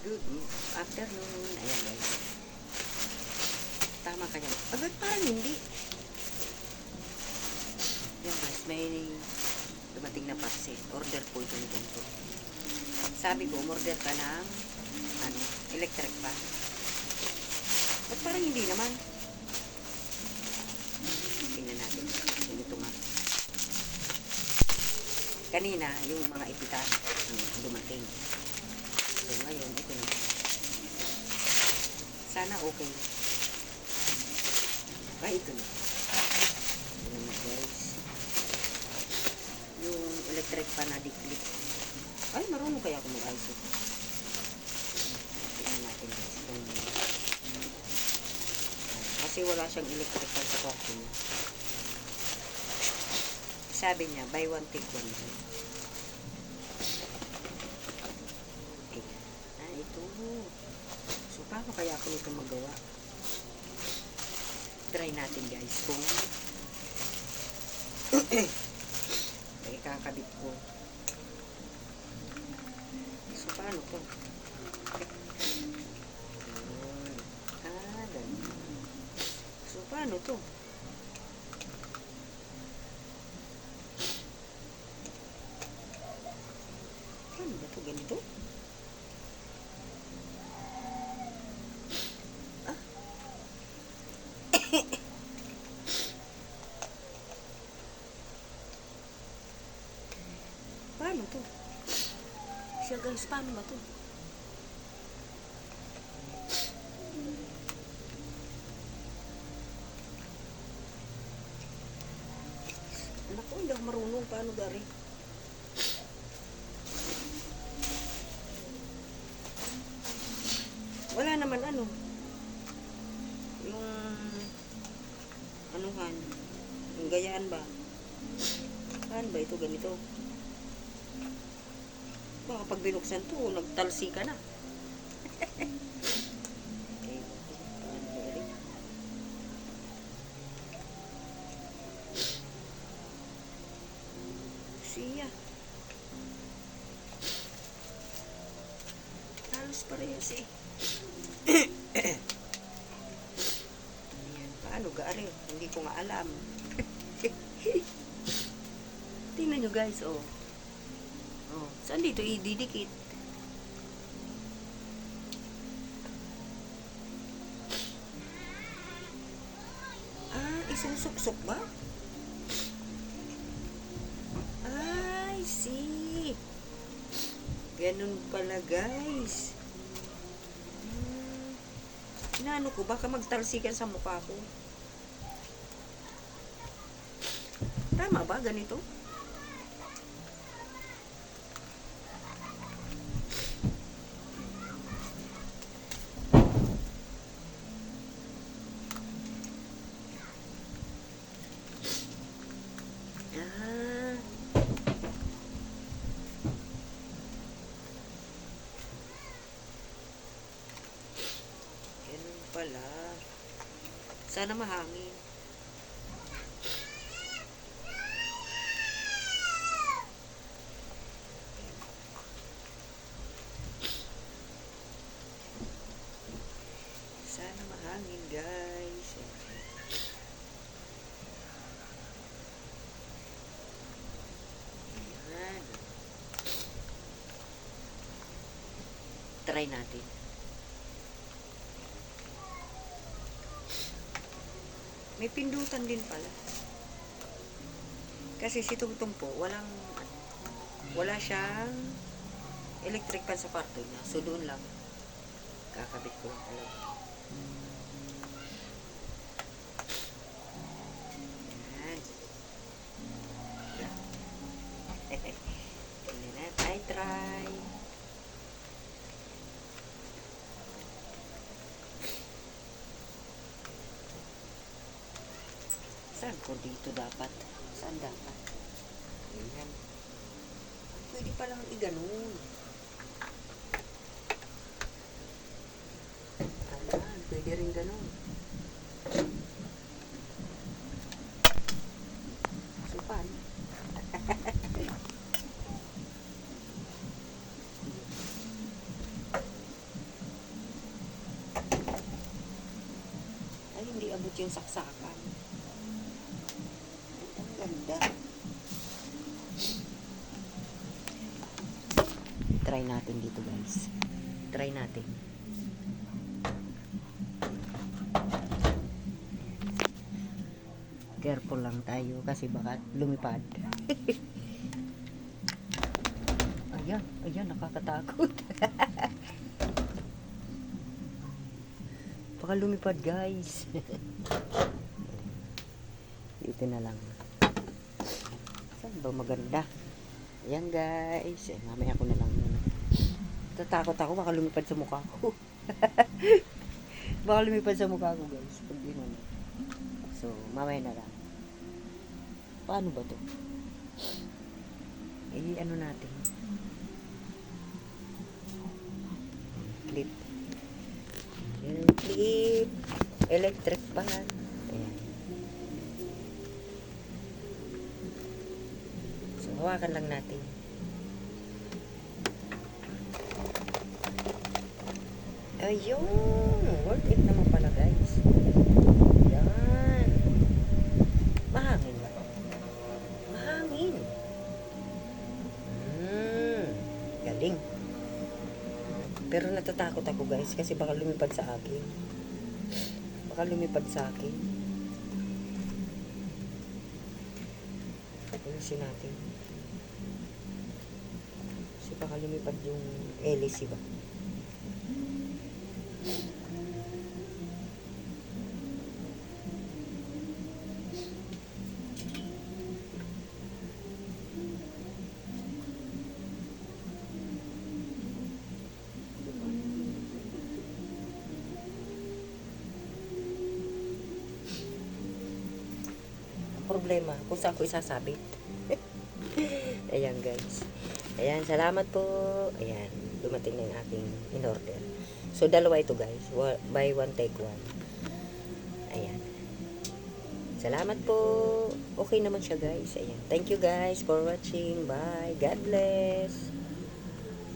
Good afternoon. Ayan guys. Tama ka yan. Parang hindi. Yan guys, may dumating na parcel. Order po ito ni ganito. Sabi ko, order ka ng ano, electric fan. Ba't parang hindi naman? Tingnan natin. Ganito nga. Kanina, yung mga ipitan ang dumating. So, ngayon, ito na. Sana okay. Ay, ito na. Ito na guys. Yung electric fan na diklik. Ay, marunong kaya ako mag-ayos ito. Tingnan natin guys. Kasi wala siyang electric fan sa niya. Sabi niya, buy one, take one. Okay. Ah, ito. So, paano kaya ako nito magawa? Try natin guys kung ay kakabit ko. So, paano? Yun. Ah, ganun. So, paano to? Paano ba to? Ganito? Paano to? Siya guys, paano ba to? Naku, hindi ako marunong. Paano gari? Wala naman ano. Yung anuhan. Yung gayaan ba? Paano ba ito ganito? Baka pag binuksan to, nagtalsi ka na. Siya. Halos parehas eh. Paano gaari? Hindi ko nga alam. Tingnan nyo guys, oh. Oh, saan dito ididikit? Ah, isusuksok ba? I see. Ganun pala, guys. Hmm. Inaano ko, baka magtalsikan sa mukha ko. Tama ba, ganito? Pala. Sana mahangin. Sana mahangin, guys. Ayan. Try natin. May pindutan din pala. Kasi si Tungtung po, walang, wala siyang electric fan sa kwarto niya. So, doon lang. Kakabit ko lang talaga. Yan. Saan ko dito dapat? Saan dapat? Ayan. Pwede palang i-ganun. Ayan, pwede rin ganun. Supan. Ay, hindi abot yung saksakan. Try natin dito guys. Try natin. Careful lang tayo kasi baka lumipad. ayan, ayan, nakakatakot. baka lumipad guys. Dito na lang. Saan ba maganda? Ayan guys. Eh, mamaya ko na lang. Tatakot ako baka lumipad sa mukha ko. baka lumipad sa mukha ko guys. Pag yun So, mamaya na lang. Paano ba to? Eh, ano natin? Clip. Yung clip. Electric fan. Ayan. So, hawakan lang natin. Ayun! Worth it naman pala guys. Yan. Mahangin ba? Mahangin. Hmm. Galing. Pero natatakot ako guys kasi baka lumipad sa akin. Baka lumipad sa akin. Ayusin natin. Kasi baka lumipad yung hélice ba? Problema, kung saan ko isasabit. Ayan guys. Ayan, salamat po. Ayan, dumating na yung aking in-order. So, dalawa ito guys. Buy one, take one. Ayan. Salamat po. Okay naman siya guys. Ayan. Thank you guys for watching. Bye. God bless.